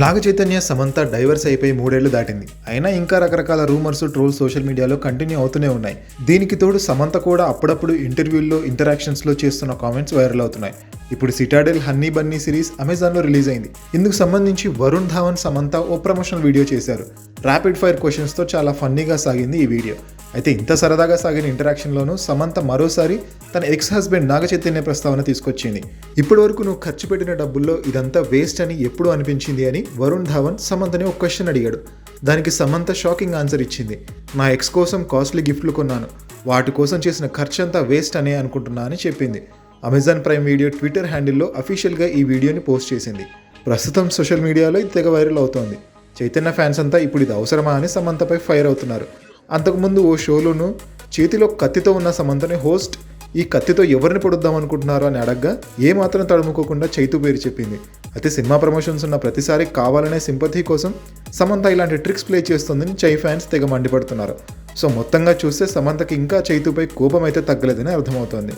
Naga Chaitanya Samantha divorce అయిపోయి మూడేళ్ళు దాటింది. అయినా ఇంకా రకరకాల రూమర్స్ ట్రోల్స్ సోషల్ మీడియాలో కంటిన్యూ అవుతూనే ఉన్నాయి. దీనికి తోడు సమంత కూడా అప్పుడప్పుడు ఇంటర్వ్యూల్లో ఇంటరాక్షన్స్లో చేస్తున్న కామెంట్స్ వైరల్ అవుతున్నాయి. ఇప్పుడు సిటాడెల్ హన్నీ బన్నీ సిరీస్ అమెజాన్లో రిలీజ్ అయింది. ఇందుకు సంబంధించి వరుణ్ ధావన్ సమంత ఓ ప్రమోషనల్ వీడియో చేశారు. ర్యాపిడ్ ఫైర్ క్వశ్చన్స్తో చాలా ఫన్నీగా సాగింది ఈ వీడియో. అయితే ఇంత సరదాగా సాగిన ఇంటరాక్షన్లోనూ సమంత మరోసారి తన ఎక్స్ హస్బెండ్ నాగ చైతన్య ప్రస్తావన తీసుకొచ్చింది. ఇప్పటి వరకు నువ్వు ఖర్చు పెట్టిన డబ్బుల్లో ఇదంతా వేస్ట్ అని ఎప్పుడు అనిపించింది అని వరుణ్ ధావన్ సమంతని ఒక క్వశ్చన్ అడిగాడు. దానికి సమంత షాకింగ్ ఆన్సర్ ఇచ్చింది. నా ఎక్స్ కోసం కాస్ట్లీ గిఫ్ట్లు కొన్నాను. వాటి కోసం చేసిన ఖర్చు అంతా వేస్ట్ అనే అనుకుంటున్నా అని చెప్పింది. అమెజాన్ ప్రైమ్ వీడియో ట్విట్టర్ హ్యాండిల్లో అఫీషియల్గా ఈ వీడియోని పోస్ట్ చేసింది. ప్రస్తుతం సోషల్ మీడియాలో ఇది తెగ వైరల్ అవుతోంది. చైతన్య ఫ్యాన్స్ అంతా ఇప్పుడు ఇది అవసరమా అని సమంతపై ఫైర్ అవుతున్నారు. అంతకుముందు ఓ షోలోను చేతిలో కత్తితో ఉన్న సమంతని హోస్ట్ ఈ కత్తితో ఎవరిని పొడుద్దాం అనుకుంటున్నారు అని అడగ్గా ఏ మాత్రం తడుముకోకుండా చైతు పేరు చెప్పింది. అయితే సినిమా ప్రమోషన్స్ ఉన్న ప్రతిసారి కావాలనే సింపతి కోసం సమంత ఇలాంటి ట్రిక్స్ ప్లే చేస్తుందని చై ఫ్యాన్స్ తెగ మండిపడుతున్నారు. సో మొత్తంగా చూస్తే సమంతకి ఇంకా చైతుపై కోపం అయితే తగ్గలేదని అర్థమవుతోంది.